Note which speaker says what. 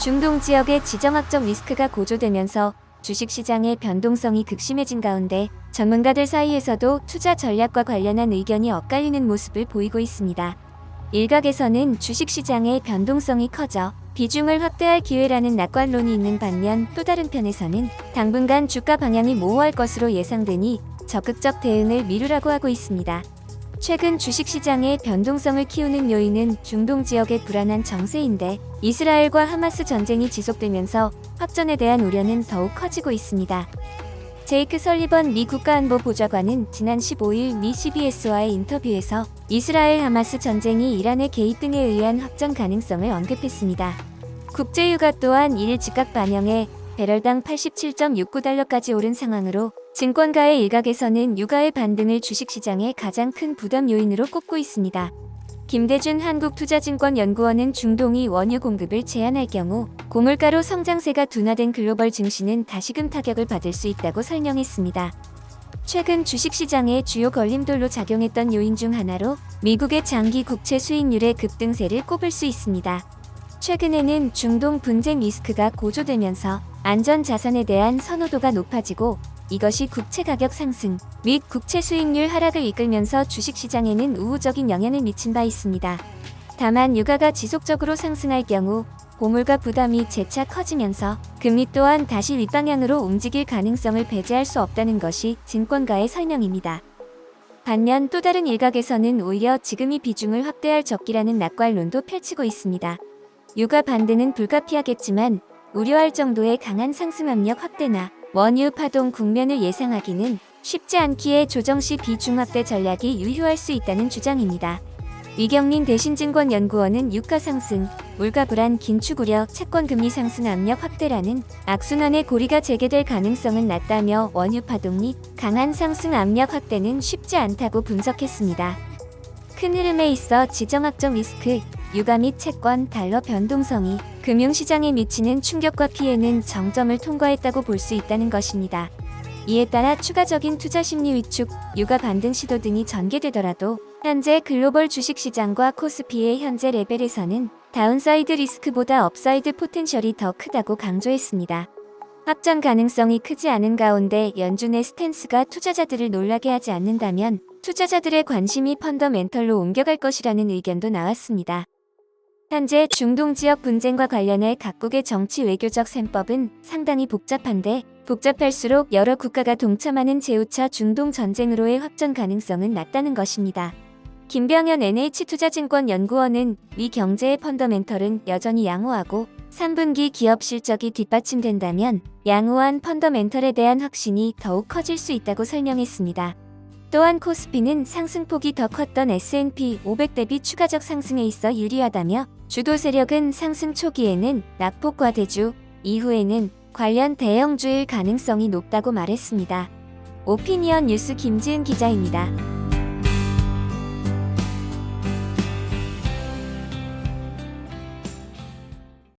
Speaker 1: 중동 지역의 지정학적 리스크가 고조되면서 주식시장의 변동성이 극심해진 가운데 전문가들 사이에서도 투자 전략과 관련한 의견이 엇갈리는 모습을 보이고 있습니다. 일각에서는 주식시장의 변동성이 커져 비중을 확대할 기회라는 낙관론이 있는 반면 또 다른 편에서는 당분간 주가 방향이 모호할 것으로 예상되니 적극적 대응을 미루라고 하고 있습니다. 최근 주식시장의 변동성을 키우는 요인은 중동 지역의 불안한 정세인데 이스라엘과 하마스 전쟁이 지속되면서 확전에 대한 우려는 더욱 커지고 있습니다. 제이크 설리번 미 국가안보 보좌관은 지난 15일 미 CBS와의 인터뷰에서 이스라엘 하마스 전쟁이 이란의 개입 등에 의한 확전 가능성을 언급했습니다. 국제유가 또한 이를 즉각 반영해 배럴당 87.69달러까지 오른 상황으로 증권가의 일각에서는 유가의 반등을 주식시장의 가장 큰 부담 요인으로 꼽고 있습니다. 김대준 한국투자증권연구원은 중동이 원유 공급을 제한할 경우 고물가로 성장세가 둔화된 글로벌 증시는 다시금 타격을 받을 수 있다고 설명했습니다. 최근 주식시장의 주요 걸림돌로 작용했던 요인 중 하나로 미국의 장기 국채 수익률의 급등세를 꼽을 수 있습니다. 최근에는 중동 분쟁 리스크가 고조되면서 안전 자산에 대한 선호도가 높아지고 이것이 국채 가격 상승 및 국채 수익률 하락을 이끌면서 주식시장에는 우호적인 영향을 미친 바 있습니다. 다만 유가가 지속적으로 상승할 경우 고물가 부담이 재차 커지면서 금리 또한 다시 윗방향으로 움직일 가능성을 배제할 수 없다는 것이 증권가의 설명입니다. 반면 또 다른 일각에서는 오히려 지금이 비중을 확대할 적기라는 낙관론도 펼치고 있습니다. 유가 반등은 불가피하겠지만 우려할 정도의 강한 상승 압력 확대나 원유 파동 국면을 예상하기는 쉽지 않기에 조정 시 비중 확대 전략이 유효할 수 있다는 주장입니다. 위경민 대신증권연구원은 유가 상승, 물가 불안 긴축 우려, 채권 금리 상승 압력 확대라는 악순환의 고리가 재개될 가능성은 낮다며 원유 파동 및 강한 상승 압력 확대는 쉽지 않다고 분석했습니다. 큰 흐름에 있어 지정학적 리스크, 유가 및 채권, 달러 변동성이 금융시장에 미치는 충격과 피해는 정점을 통과했다고 볼 수 있다는 것입니다. 이에 따라 추가적인 투자 심리 위축, 유가 반등 시도 등이 전개되더라도 현재 글로벌 주식시장과 코스피의 현재 레벨에서는 다운사이드 리스크보다 업사이드 포텐셜이 더 크다고 강조했습니다. 확장 가능성이 크지 않은 가운데 연준의 스탠스가 투자자들을 놀라게 하지 않는다면 투자자들의 관심이 펀더멘털로 옮겨갈 것이라는 의견도 나왔습니다. 현재 중동 지역 분쟁과 관련해 각국의 정치 외교적 셈법은 상당히 복잡한데 복잡할수록 여러 국가가 동참하는 제5차 중동 전쟁으로의 확전 가능성은 낮다는 것입니다. 김병현 NH투자증권연구원은 미 경제의 펀더멘털은 여전히 양호하고 3분기 기업 실적이 뒷받침된다면 양호한 펀더멘털에 대한 확신이 더욱 커질 수 있다고 설명했습니다. 또한 코스피는 상승폭이 더 컸던 S&P 500 대비 추가적 상승에 있어 유리하다며 주도 세력은 상승 초기에는 낙폭 과 대주, 이후에는 관련 대형주일 가능성이 높다고 말했습니다. 오피니언 뉴스 김지은 기자입니다.